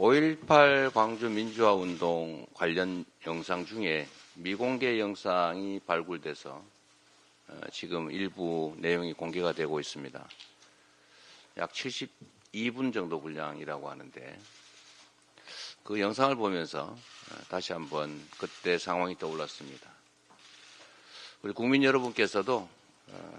5.18 광주 민주화 운동 관련 영상 중에 미공개 영상이 발굴돼서 어, 지금 일부 내용이 공개가 되고 있습니다. 약 72분 정도 분량이라고 하는데 그 영상을 보면서 어, 다시 한번 그때 상황이 떠올랐습니다. 우리 국민 여러분께서도 어,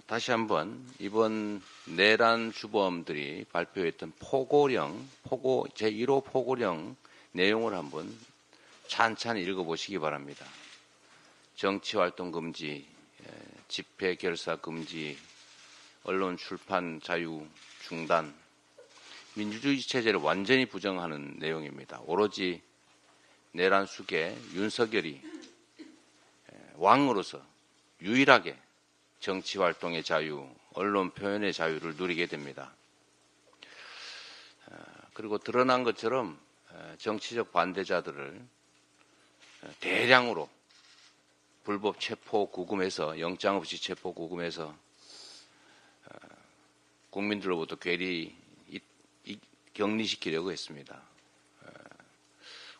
다시 한번 이번 내란 주범들이 발표했던 포고령, 포고, 제1호 포고령 내용을 한번 찬찬히 읽어보시기 바랍니다. 정치활동 금지, 집회 결사 금지, 언론 출판 자유 중단, 민주주의 체제를 완전히 부정하는 내용입니다. 오로지 내란 숙의 윤석열이 왕으로서 유일하게 정치 활동의 자유, 언론 표현의 자유를 누리게 됩니다. 어, 그리고 드러난 것처럼 어, 정치적 반대자들을 어, 대량으로 불법 체포 구금해서 영장 없이 체포 구금해서 국민들로부터 괴리 격리시키려고 했습니다.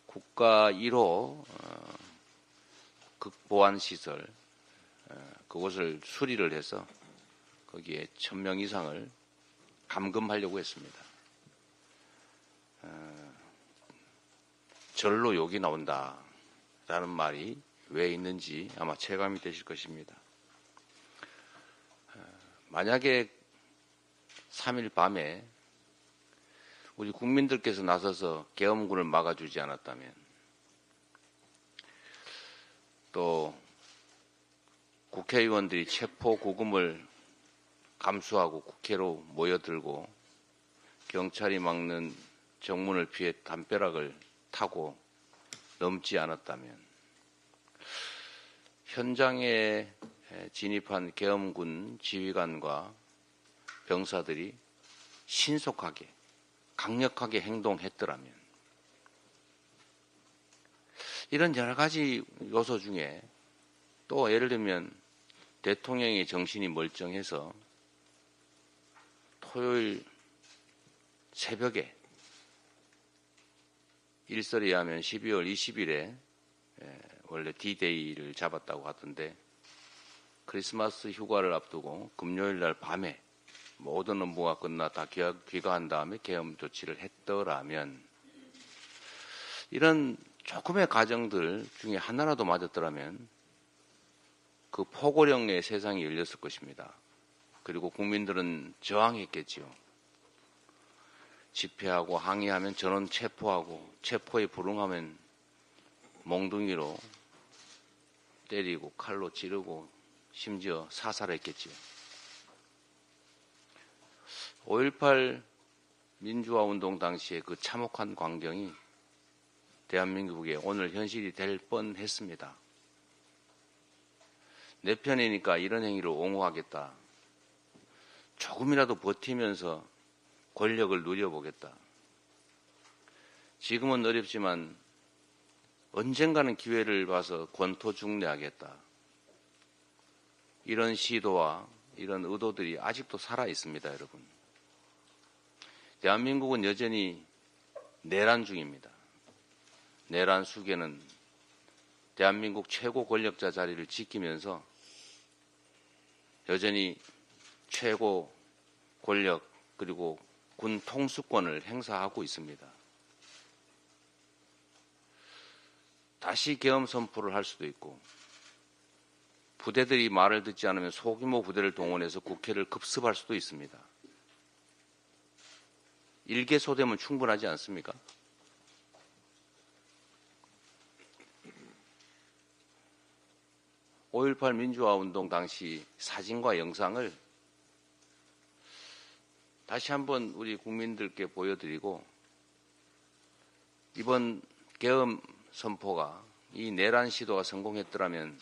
국가 1호 극보안 시설 그곳을 수리를 해서 거기에 천 명 이상을 감금하려고 했습니다. 어, 절로 욕이 나온다라는 말이 왜 있는지 아마 체감이 되실 것입니다. 어, 만약에 3일 밤에 우리 국민들께서 나서서 계엄군을 막아주지 않았다면 또 국회의원들이 체포 구금을 감수하고 국회로 모여들고 경찰이 막는 정문을 피해 담벼락을 타고 넘지 않았다면 현장에 진입한 계엄군 지휘관과 병사들이 신속하게 강력하게 행동했더라면 이런 여러 가지 요소 중에 또 예를 들면 대통령의 정신이 멀쩡해서 토요일 새벽에 일설에 의하면 12월 20일에 원래 D-Day를 잡았다고 하던데 크리스마스 휴가를 앞두고 금요일 날 밤에 모든 업무가 끝나 다 귀가한 다음에 계엄 조치를 했더라면 이런 조금의 가정들 중에 하나라도 맞았더라면 그 포고령의 세상이 열렸을 것입니다. 그리고 국민들은 저항했겠지요. 집회하고 항의하면 전원 체포하고 체포에 불응하면 몽둥이로 때리고 칼로 찌르고 심지어 사살했겠지요. 5.18 민주화 운동 당시에 그 참혹한 광경이 대한민국의 오늘 현실이 될 뻔했습니다. 내 편이니까 이런 행위를 옹호하겠다. 조금이라도 버티면서 권력을 누려보겠다. 지금은 어렵지만 언젠가는 기회를 봐서 권토 중래하겠다. 이런 시도와 이런 의도들이 아직도 살아 있습니다, 여러분. 대한민국은 여전히 내란 중입니다. 내란 수계는 대한민국 최고 권력자 자리를 지키면서 여전히 최고 권력 그리고 군 통수권을 행사하고 있습니다. 다시 계엄 선포를 할 수도 있고 부대들이 말을 듣지 않으면 소규모 부대를 동원해서 국회를 급습할 수도 있습니다. 일개 소되면 충분하지 않습니까? 5.18 민주화 운동 당시 사진과 영상을 다시 한번 우리 국민들께 보여드리고 이번 계엄 선포가 이 내란 시도가 성공했더라면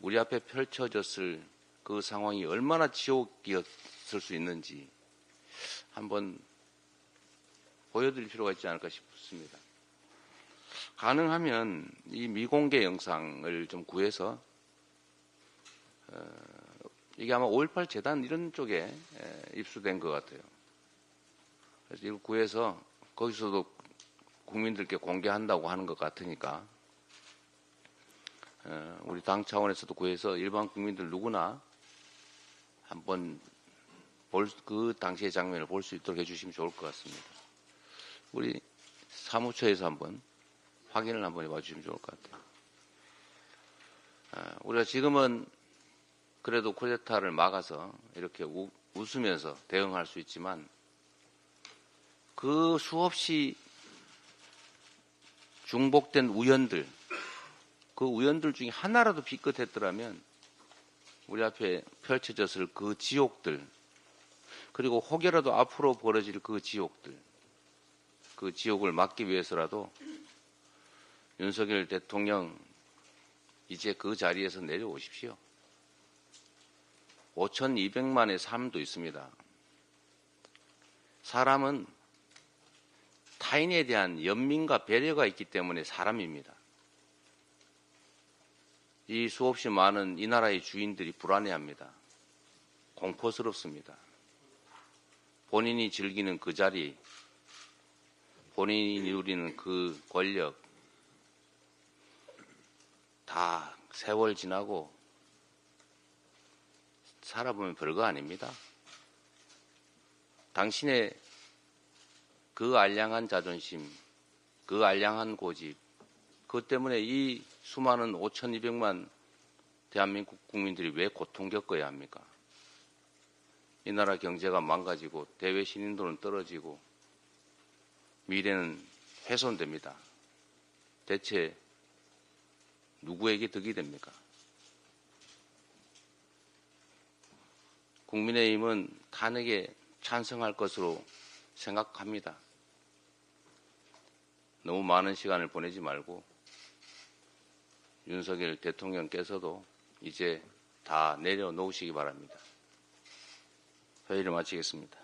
우리 앞에 펼쳐졌을 그 상황이 얼마나 지옥이었을 수 있는지 한번 보여드릴 필요가 있지 않을까 싶습니다. 가능하면 이 미공개 영상을 좀 구해서 어, 이게 아마 5.18 재단 이런 쪽에 입수된 것 같아요. 그래서 이걸 구해서 거기서도 국민들께 공개한다고 하는 것 같으니까 어, 우리 당 차원에서도 구해서 일반 국민들 누구나 한번 볼, 그 당시의 장면을 볼 수 있도록 해주시면 좋을 것 같습니다. 우리 사무처에서 한번 확인을 한번 해봐 주시면 좋을 것 같아요. 아, 우리가 지금은 그래도 쿠데타를 막아서 이렇게 우, 웃으면서 대응할 수 있지만 그 수없이 중복된 우연들, 그 우연들 중에 하나라도 비끗했더라면 우리 앞에 펼쳐졌을 그 지옥들, 그리고 혹여라도 앞으로 벌어질 그 지옥들, 그 지옥을 막기 위해서라도 윤석열 대통령 이제 그 자리에서 내려오십시오. 5,200만의 삶도 있습니다. 사람은 타인에 대한 연민과 배려가 있기 때문에 사람입니다. 이 수없이 많은 이 나라의 주인들이 불안해합니다. 공포스럽습니다. 본인이 즐기는 그 자리, 본인이 누리는 그 권력, 다 세월 지나고 살아보면 별거 아닙니다. 당신의 그 알량한 자존심, 그 알량한 고집, 그것 때문에 이 수많은 5,200만 대한민국 국민들이 왜 고통 겪어야 합니까? 이 나라 경제가 망가지고 대외 신인도는 떨어지고 미래는 훼손됩니다. 대체 누구에게 득이 됩니까? 국민의힘은 탄핵에 찬성할 것으로 생각합니다. 너무 많은 시간을 보내지 말고 윤석열 대통령께서도 이제 다 내려놓으시기 바랍니다. 회의를 마치겠습니다.